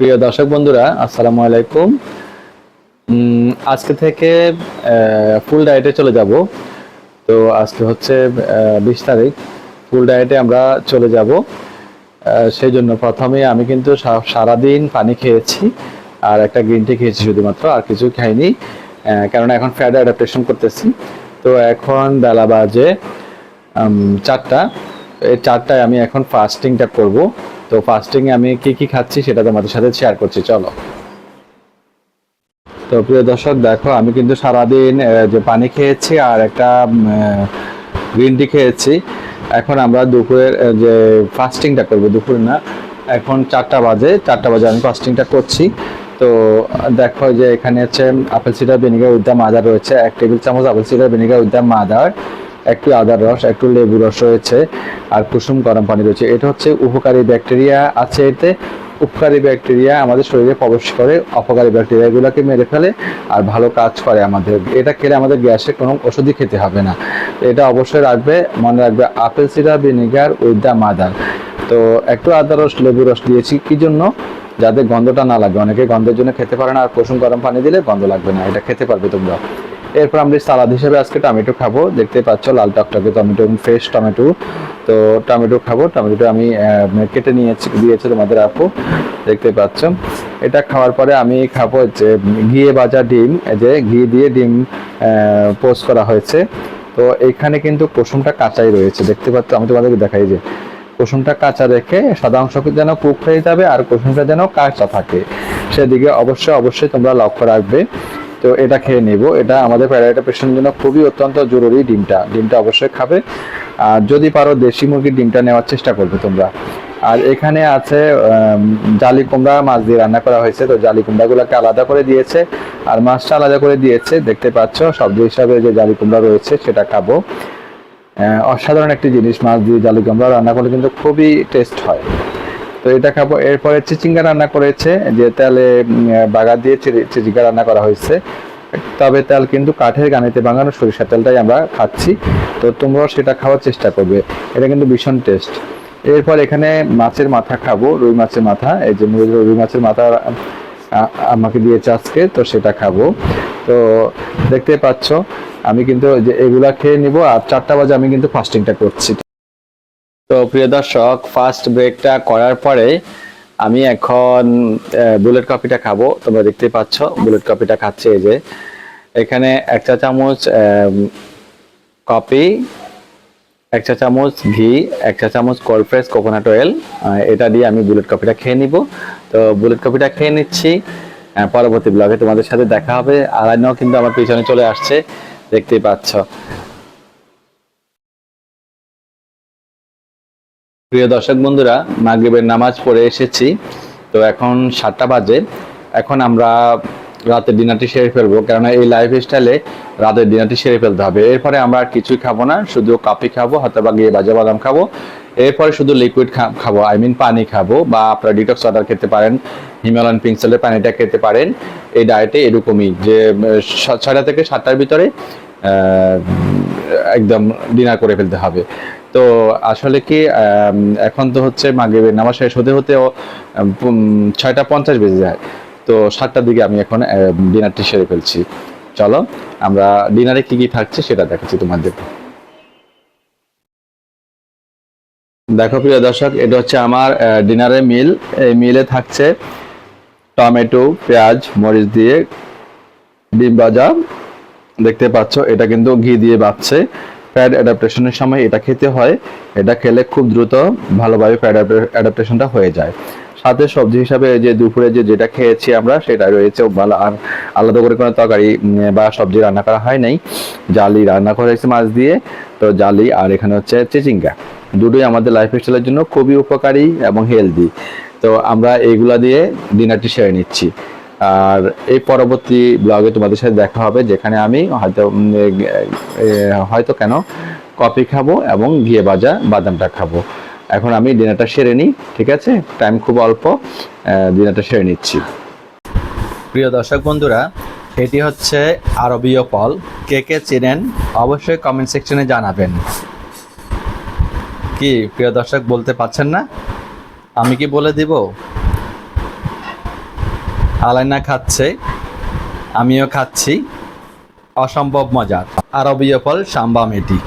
প্রিয় দর্শক বন্ধুরা, আসসালামু আলাইকুম। আজকে থেকে ফুল ডায়েটে চলে যাব। তো আজকে হচ্ছে বিশ তারিখ। ফুল ডায়েটে আমরা চলে যাব। সেই জন্য প্রথমে আমি কিন্তু সারাদিন পানি খেয়েছি আর একটা গ্রিন টি খেয়েছি শুধুমাত্র, আর কিছু খাইনি। কেননা এখন ফ্যাট অ্যাডাপ্টেশন করতেছি। তো এখন বেলা বাজে চারটা। এই চারটায় আমি এখন ফাস্টিংটা করব। তো ফাস্টিং আমি কি কি খাচ্ছি সেটা তোমাদের সাথে শেয়ার করছি, চলো। তো প্রিয় দর্শক, দেখো, আমি কিন্তু সারাদিন যে পানি খেয়েছি আর একটা গ্রিন টি খেয়েছি। এখন আমরা দুপুরের যে ফাস্টিংটা করব, দুপুরে না, এখন চারটা বাজে চারটা বাজে আমি ফাস্টিংটা করছি। তো, দেখো, যে এখানে হচ্ছে apple cider vinegar the mother রয়েছে, এক টেবিল চামচ apple cider vinegar the mother একটু আদার রস, একটু লেবু রস রয়েছে আর কুসুম গরম পানি রয়েছে। এটা হচ্ছে উপকারী ব্যাকটেরিয়া আছে এতে। উপকারী ব্যাকটেরিয়া আমাদের শরীরে প্রবেশ করে, অপকারী ব্যাকটেরিয়াগুলোকে মেরে ফেলে আর ভালো কাজ করে আমাদের। এটা খেলে আমাদের গ্যাসে কোনো ওষুধই খেতে হবে না। এটা অবশ্যই রাখবে, মনে রাখবে apple cider vinegar with the mother. তো একটু আদা রস, লেবু রস দিয়েছি কি জন্য? যাতে গন্ধটা না লাগবে অনেকে গন্ধের জন্য খেতে পারে না আর কুসুম গরম পানি দিলে গন্ধ লাগবে না। এটা খেতে পারবে তোমরা। এরপর আমরা সালাদ হিসেবে আজকে টমেটো খাব। দেখতে পাচ্ছ, লাল টকটকে টমেটো ফ্রেশ টমেটো। তো টমেটো খাব, টমেটোটা আমি কেটে নিয়েছি, দিয়েছে তোমাদের আপু, দেখতে পাচ্ছ। এটা খাওয়ার পরে আমি খাব যে ঘিয়ে ভাজা ডিম যে ঘি দিয়ে ডিম পোস্ট করা হয়েছে। তো এখানে কিন্তু কুসুমটা কাঁচাই রয়েছে, দেখতে পাচ্ছ, আমি তোমাদেরকে দেখাই যে কুসুমটা কাঁচা রেখে সাদা অংশ যেন কুক হয়ে যাবে আর কুসুমটা যেন কাঁচা থাকে। সেদিকে অবশ্যই অবশ্যই তোমরা লক্ষ্য রাখবে। তো এটা খেয়ে নিব। এটা আমাদের প্যারাইটা পেশেন্টের জন্য খুবই অত্যন্ত জরুরি ডিমটা। ডিমটা অবশ্যই খাবে। আর যদি পারো দেশি মুরগির ডিমটা নেওয়ার চেষ্টা করবে তোমরা। আর এখানে আছে জালি কুমড়া মাছ দিয়ে রান্না করা হয়েছে। তো জালি কুমড়াগুলোকে আলাদা করে দিয়েছে। আর মাছটা আলাদা করে দিয়েছে। দেখতে পাচ্ছ সবজি হিসাবে যে জালি কুমড়া রয়েছে, সেটা খাব। অসাধারণ একটি জিনিস, মাছ দিয়ে জালি কুমড়া রান্না করলে কিন্তু খুবই টেস্ট হয়। তো এটা খাব এরপরে চিচিঙ্গা রান্না করেছে, যে তেলে বাগা দিয়ে চিচিঙ্গা রান্না করা হয়েছে। তবে তেল কিন্তু কাঠের গানিতে বাঙানো সরিষা তেলটাই আমরা খাচ্ছি। তো তোমরাও সেটা খাওয়ার চেষ্টা করবে। এটা কিন্তু ভীষণ টেস্ট এরপর এখানে মাছের মাথা খাব, রুই মাছের মাথা। এই যে রুই মাছের মাথা আমাকে দিয়েছে আজকে, তো সেটা খাব। তো দেখতে পাচ্ছ, আমি কিন্তু যে এগুলা খেয়ে নিব, আর চারটা বাজে আমি কিন্তু ফাস্টিংটা করছি। তো প্রিয় দর্শক ফার্স্ট ব্রেকটা করার পরে আমি এখন বুলেট কফিটা খাব। তোমরা দেখতে পাচ্ছ বুলেট কফিটা খাচ্ছে এই যে। এখানে এক চা চামচ কফি এক চা চামচ ঘি, এক চা চামচ কোল্ড ফ্রেশ কোকোনাট অয়েল এটা দিয়ে আমি বুলেট কফিটা খেয়ে নিব। তো বুলেট কফিটা খেয়ে নিচ্ছি। পরবর্তী ব্লগে তোমাদের সাথে দেখা হবে। আর কিন্তু আমার পিছনে চলে আসছে। দেখতেই পাচ্ছ। প্রিয় দর্শক বন্ধুরা, মাগরিবের নামাজ পড়ে এসেছি। তো এখন সাতটা বাজে। এখন আমরা রাতের ডিনারটি সেরে ফেলব। কেননা এই লাইফ স্টাইলে রাতের ডিনারটি সেরে ফেলতে হবে। এরপরে আমরা আর কিছুই খাব না, শুধু কফি খাব হাতে বা গিয়ে বাজা বাদাম খাব। এরপরে শুধু লিকুইড খাব আই মিন পানি খাব বা আপনারা ডিটক্স ওয়াটার খেতে পারেন হিমালয়ান পিঙ্কসেলের পানিটা খেতে পারেন। এই ডায়েটে এরকমই যে ছয়টা থেকে সাতটার ভিতরে একদম ডিনার করে ফেলতে হবে। তো আসলে কি এখন তো হচ্ছে মাগরিবের নামাজ শেষ হতে হতেও ছয়টা পঞ্চাশ বেজে যায়। তো সাতটার দিকে আমি এখন ডিনারটি সেরে ফেলছি। চলো, আমরা ডিনারে কি কি থাকছে সেটা দেখাচ্ছি তোমাদের। দেখো প্রিয় দর্শক, এটা হচ্ছে আমার ডিনারের মিল। এই মিলে থাকছে টমেটো, পেঁয়াজ, মরিচ দিয়ে ডিম ভাজা। দেখতে পাচ্ছ, এটা কিন্তু ঘি দিয়ে বাচ্ছে ফ্যাট অ্যাডাপ্টেশনের সময় এটা খেতে হয়। এটা খেলে খুব দ্রুত ভালোভাবে ফ্যাট অ্যাডাপ্টেশনটা হয়ে যায়। সাথে সবজি হিসাবে যে দুপুরে যে যেটা খেয়েছি আমরা, সেটা রয়েছে ভালো আর আলাদা করে কোনো তরকারি বা সবজি রান্না করা হয় নাই। জালি রান্না করা হয়েছে মাছ দিয়ে। তো জালি আর এখানে হচ্ছে চিচিঙ্গা। দুটোই আমাদের লাইফ স্টাইলের জন্য খুবই উপকারী এবং হেলদি তো আমরা এইগুলা দিয়ে ডিনারটি সেরে নিচ্ছি। আর এই পরবর্তী ব্লগে তোমাদের সাথে দেখা হবে, যেখানে আমি হয়তো হয়তো কেন কফি খাব এবং ঘিয়ে ভাজা বাদামটা খাব। এখন আমি ডিনারটা সেরে নিই, ঠিক আছে? টাইম খুব অল্প ডিনারটা সেরে নিচ্ছি। প্রিয় দর্শক বন্ধুরা, এটি হচ্ছে আরবীয় ফল কে কে চেনেন, অবশ্যই কমেন্ট সেকশনে জানাবেন। কি, প্রিয় দর্শক বলতে পারছেন না? আমি কি বলে দিব? আলাইনা খাচ্ছে আমিও খাচ্ছি। অসম্ভব মজার আরবীয় ফল সাম্বা মেটি।